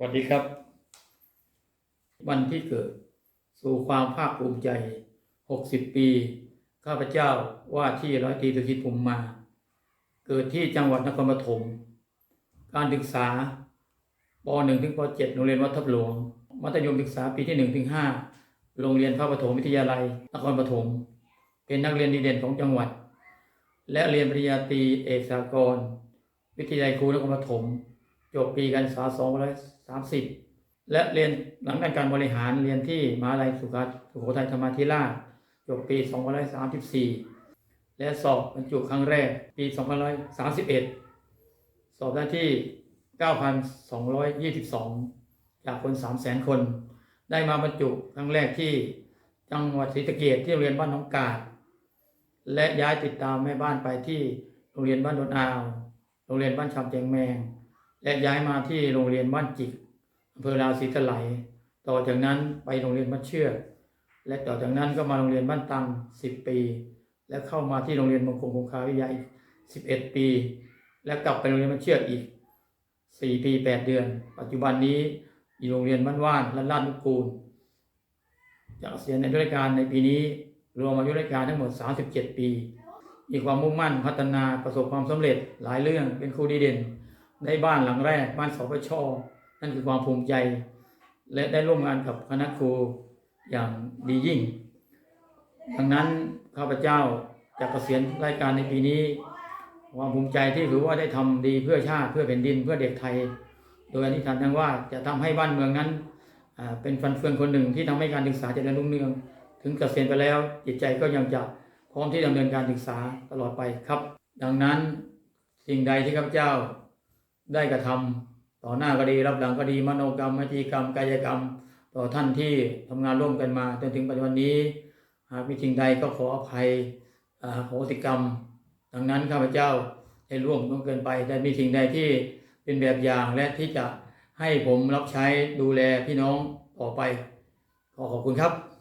สวัสดีครับ วันที่เกิด สู่ความภาคภูมิใจ 60 ปี ข้าพเจ้าว่าที่ร้อยตรีสุทธิภูมิมา เกิดที่จังหวัดนครปฐม การศึกษาป .1 ถึงป .7 โรงเรียนวัดทับหลวง มัธยมศึกษาปีที่ 1 ถึง 5 โรงเรียนพระปฐมวิทยาลัย นครปฐม เป็นนักเรียนดีเด่นของจังหวัด และเรียนปริญญาตรีเอกสากลวิทยาลัยครูนครปฐม บปีการศึกษา2530 และเรียนหลังการการบริหารเรียนที่มหาลัยสุขาสุโขทัยธรรมาธิราชจบปี2534 และสอบบรรจุครั้งแรกปี2531 สอบได้ที่ 9,222 จากคน 300,000 คน ได้มาบรรจุครั้งแรกที่จังหวัดศรีสะเกษที่โรงเรียนบ้านหน้องกาดและย้ายติดตามแม่บ้านไปที่โรงเรียนบ้านโดนอาว โรงเรียนบ้านชำแจงแมง และย้ายมาที่โรงเรียนบ้านจิกอำเภอราวศรีตะไหลต่อจากนั้นไปโรงเรียนบ้านเชือกและต่อจากนั้นก็มาโรงเรียนบ้านตัง10ปี และเข้ามาที่โรงเรียนมงคลคงคาวิทยาอีก11ปี และกลับไปโรงเรียนบ้านเชือกอีก4ปี8เดือน ปัจจุบันนี้อยู่โรงเรียนบ้านว่านและลาดนุกูลจากเกษียในราชการในปีนี้รวมอายุราชการทั้งหมด 37 ปี มีความมุ่งมั่นพัฒนาประสบความสำเร็จหลายเรื่องเป็นครูดีเด่น ได้บ้านหลังแรก บ้านสปชนั่นคือความภูมิใจ และได้ร่วมงานกับคณะครูอย่างดียิ่ง ดังนั้นข้าพเจ้าจะเกษียณรายการในปีนี้ ความภูมิใจที่ถือว่าได้ทำดีเพื่อชาติเพื่อแผ่นดินเพื่อเด็กไทย โดยอธิษฐานทั้งว่าจะทำให้บ้านเมืองนั้นเป็นฟันเฟืองคนหนึ่งที่ทำให้การศึกษาเจริญรุ่งเรือง ถึงเกษียณไปแล้วจิตใจก็ยังจะพร้อมที่ดำเนินการศึกษาตลอดไปครับ ดังนั้นสิ่งใดที่ข้าพเจ้า ได้กระทำต่อหน้าก็ดีรับหลังก็ดีมโนกรรมมจีกรรมกายกรรม ต่อท่านที่ทำงานร่วมกันมา จนถึงปัจจุบันนี้ หากมีสิ่งใดก็ขออภัยอาโหสิกรรม ดังนั้นข้าพเจ้าได้ร่วมล่วงเกินไปแต่มีสิ่งใดที่เป็นแบบอย่างและที่จะให้ผมรับใช้ดูแลพี่น้องต่อไปขอขอบคุณครับ